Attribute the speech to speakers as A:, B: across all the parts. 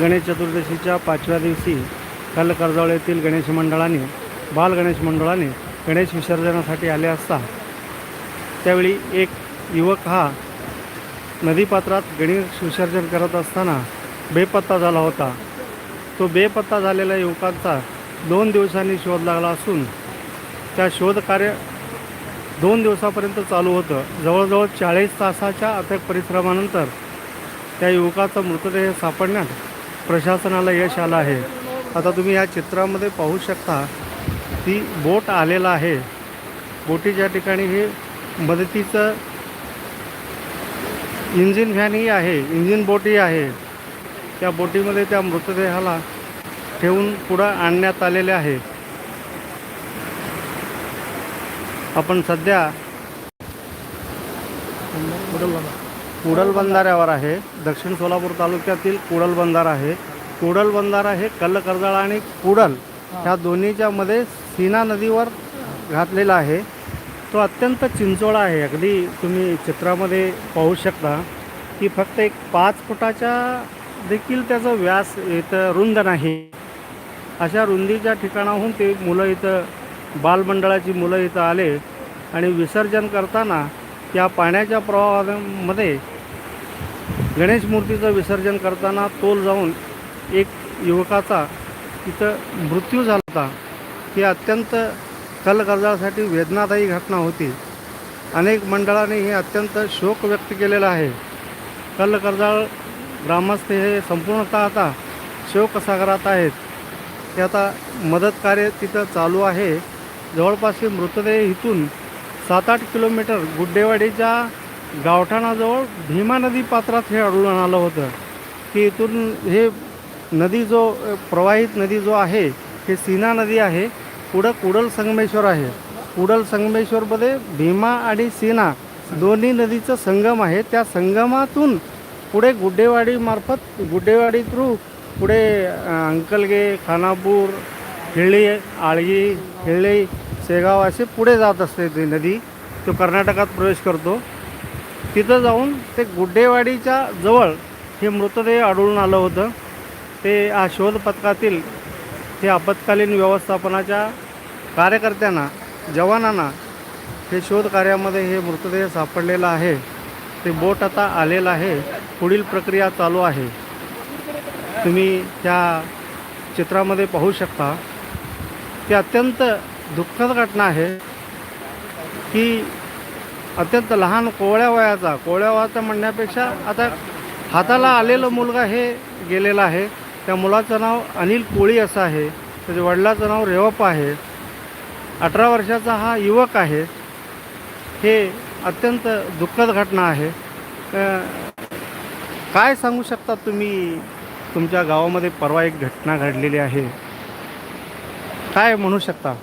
A: गणेश चतुर्दशीच्या पाचव्या दिवशी काल कर्जावळ येथील गणेश मंडळाने बाल गणेश मंडळाने गणेश विसर्जनासाठी आले असता त्यावेळी एक युवक हा नदीपात्रात गणेश विसर्जन करत असताना बेपत्ता झाला होता. तो बेपत्ता झालेल्या युवकांचा दोन दिवसांनी शोध लागला असून त्या शोधकार्य दोन दिवसापर्यंत चालू होतं. जवळजवळ चाळीस तासाच्या अथक परिश्रमानंतर त्या युवकाचा मृतदेह सापडण्यात प्रशासनाला यश आलं आहे. आता तुम्ही या चित्रामध्ये पाहू शकता ती बोट आलेला आहे. बोटीच्या ठिकाणी हे मदतीचं इंजिन व्हॅनही आहे इंजिन बोटही आहे. त्या बोटीमध्ये त्या मृतदेहाला ठेवून पुढं आणण्यात आलेले आहे. आपण सध्या कुडल बंधाऱ्यावर आहे. दक्षिण सोलापूर तालुक्यातील कुडल बंधारा आहे. कुडल बंधारा हे कल्लकर्जळा आणि कुडल ह्या दोन्हीच्या मध्ये सीना नदीवर घातलेला आहे. तो अत्यंत चिंचोळा आहे. अगदी तुम्ही चित्रामध्ये पाहू शकता की फक्त एक पाच फुटाच्या देखील त्याचा व्यास इथं रुंद नाही. अशा रुंदीच्या ठिकाणाहून ते मुलं इथं बालमंडळाची मुलं इथं आले आणि विसर्जन करताना या पाण्याच्या प्रवाहामध्ये गणेश मूर्तीचं विसर्जन करताना तोल जाऊन एक युवकाचा तिथं मृत्यू झाला. होता ही अत्यंत कलकर्जासाठी वेदनादायी घटना होती. अनेक मंडळाने हे अत्यंत शोक व्यक्त केलेला आहे. कलकर्जाळ ग्रामस्थ हे संपूर्णतः आता शोकसागरात आहेत. ते आता मदत कार्य तिथं चालू आहे. जवळपास हे मृतदेह इथून सात आठ किलोमीटर गुड्डेवाडीच्या गावठाणाजवळ भीमा नदी पात्रात हे आढळून आलं होतं की इथून हे नदी जो प्रवाहित नदी जो आहे हे सीना नदी आहे पुढं कुडल संगमेश्वर आहे. कुडल संगमेश्वरमध्ये भीमा आणि सीना दोन्ही नदीचं संगम आहे. त्या संगमातून पुढे गुड्डेवाडीमार्फत गुड्डेवाडी थ्रू पुढे अंकलगे खानापूर हिळ्ळी आळगी हिळ्ळी शेगाव असे पुढे जात असते ती नदी. तो कर्नाटकात प्रवेश करतो. तिथं जाऊन ते गुड्डेवाडीच्या जवळ हे मृतदेह आढळून आलं होतं. ते हा शोध पथकातील हे आपत्कालीन व्यवस्थापनाच्या कार्यकर्त्यांना जवानांना हे शोध कार्यामध्ये हे मृतदेह सापडलेला आहे. ते बोट आता आलेलं आहे. पुढील प्रक्रिया चालू आहे. तुम्ही त्या चित्रामध्ये पाहू शकता. ते अत्यंत दुःखद घटना आहे की अत्यंत लहान कोवळ्या वयाचा कोवळ्या वयाचा म्हणण्यापेक्षा आता हाताला आलेलं मुलगा हे गेलेला आहे. त्या मुलाचं नाव अनिल कोळी असं आहे. त्याच्या वडिलाचं नाव रेवप्पा आहे. अठरा वर्षाचा हा युवक आहे. हे अत्यंत दुःखद घटना आहे. काय सांगू शकता तुम्ही? तुमच्या गावामध्ये परवा एक घटना घडलेली आहे. काय म्हणू शकता?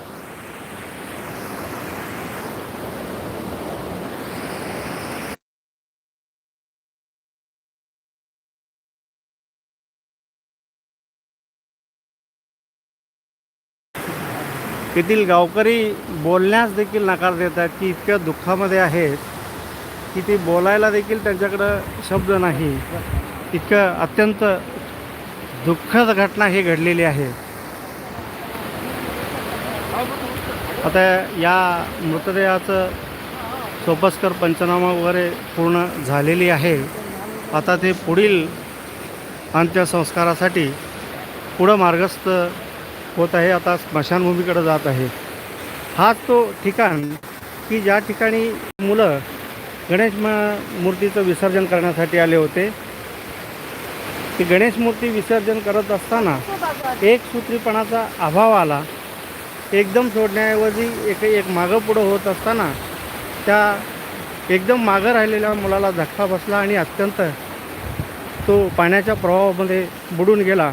A: येथील गावकरी बोलण्यास देखील नकार देत आहेत की इतक्या दुःखामध्ये आहेत की ते बोलायला देखील त्यांच्याकडं शब्द नाही. इतकं अत्यंत दुःखद घटना ही घडलेली आहे. आता या मृतदेहाचं सोपस्कर पंचनामा वगैरे पूर्ण झालेली आहे. आता ते पुढील अंत्यसंस्कारासाठी पुढं मार्गस्थ होत आहे आता स्मशानभूमीकडे जात आहे. हाच तो ठिकाण की ज्या ठिकाणी मुलं गणेश म मूर्तीचं विसर्जन करण्यासाठी आले होते. ती गणेश मूर्ती विसर्जन करत असताना एक सूत्रीपणाचा अभाव आला. एकदम सोडण्याऐवजी एक एक मागं पुढं होत असताना त्या एकदम मागं राहिलेल्या मुलाला धक्का बसला आणि अत्यंत तो पाण्याच्या प्रवाहामध्ये बुडून गेला.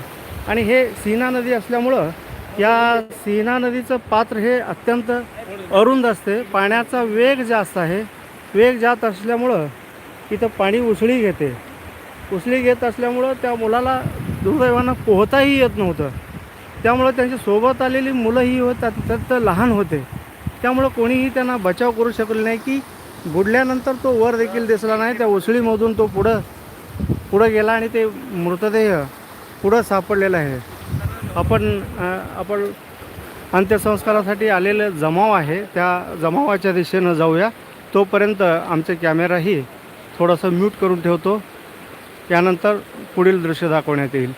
A: आणि हे सीना नदी असल्यामुळं या सीना नदीचं पात्र हे अत्यंत अरुंद असते. पाण्याचा वेग जास्त आहे. वेग जात असल्यामुळं तिथं पाणी उसळी घेते. उसळी घेत असल्यामुळं त्या मुलाला दुर्दैवानं पोहताही येत नव्हतं. त्यामुळं त्यांच्यासोबत आलेली मुलंही होतात त्यात लहान होते. त्यामुळं कोणीही त्यांना बचाव करू शकले नाही की बुडल्यानंतर तो वर देखील दिसला नाही. त्या उसळीमधून तो पुढं पुढं गेला आणि ते मृतदेह पुढं सापडलेला आहे. आपण आपण अंत्यसंस्कारासाठी आलेले जमाव आहे त्या जमावाच्या दिशेनं जाऊया. तोपर्यंत आमचे कॅमेराही थोडंसं म्यूट करून ठेवतो. त्यानंतर पुढील दृश्य दाखवण्यात येईल.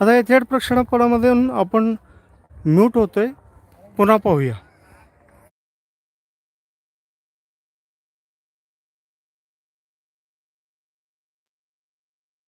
A: आता या थेट प्रक्षेपणामधून आपण म्यूट होतोय. पुन्हा पाहूया.